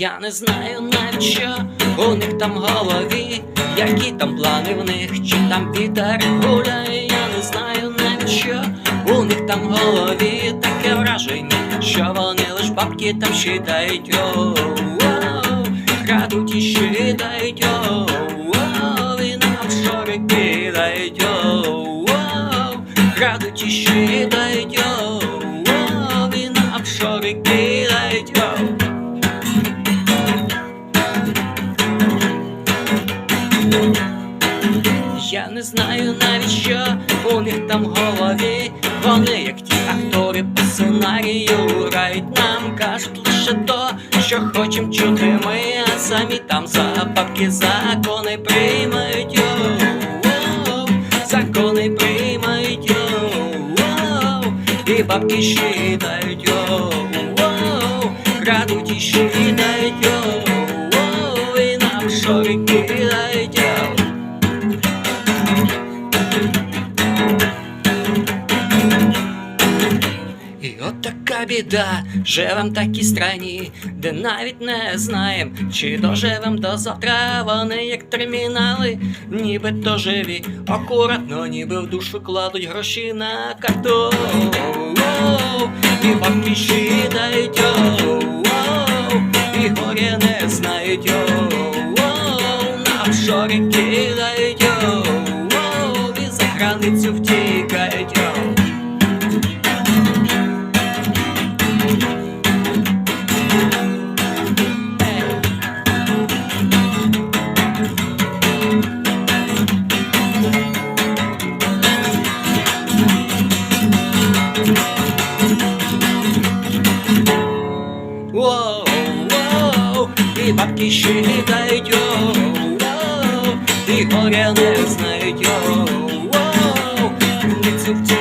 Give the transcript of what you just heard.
Я не знаю навіть що у них там в голові, які там плани в них, чи там вітер гуляє, я не знаю навіть що у них там в голові таке враження, що вони лиш бабки там щитають, крадуть і щитають, і на офшори кидають, крадуть і щитають, і на офшори кидають, Я не знаю навіть що у них там голові. Вони, як ті актори по сценарію, грають нам, кажуть лише то, що хочем чути ми, а самі там за бабки закони приймають. Закони приймають, йоу, і бабки щитають, йоу, крадуть і щитають, йоу, і нам шори біда, живем в такій страні, де навіть не знаєм, чи доживем до завтра. Вони як термінали, ніби то живі, акуратно, ніби в душу кладуть гроші на карту. І бабки щитають, і горя не знають, на офшори кидають, Воу, воу, і бабки ще літають, воу, і горя не знають, воу, ницю втікають,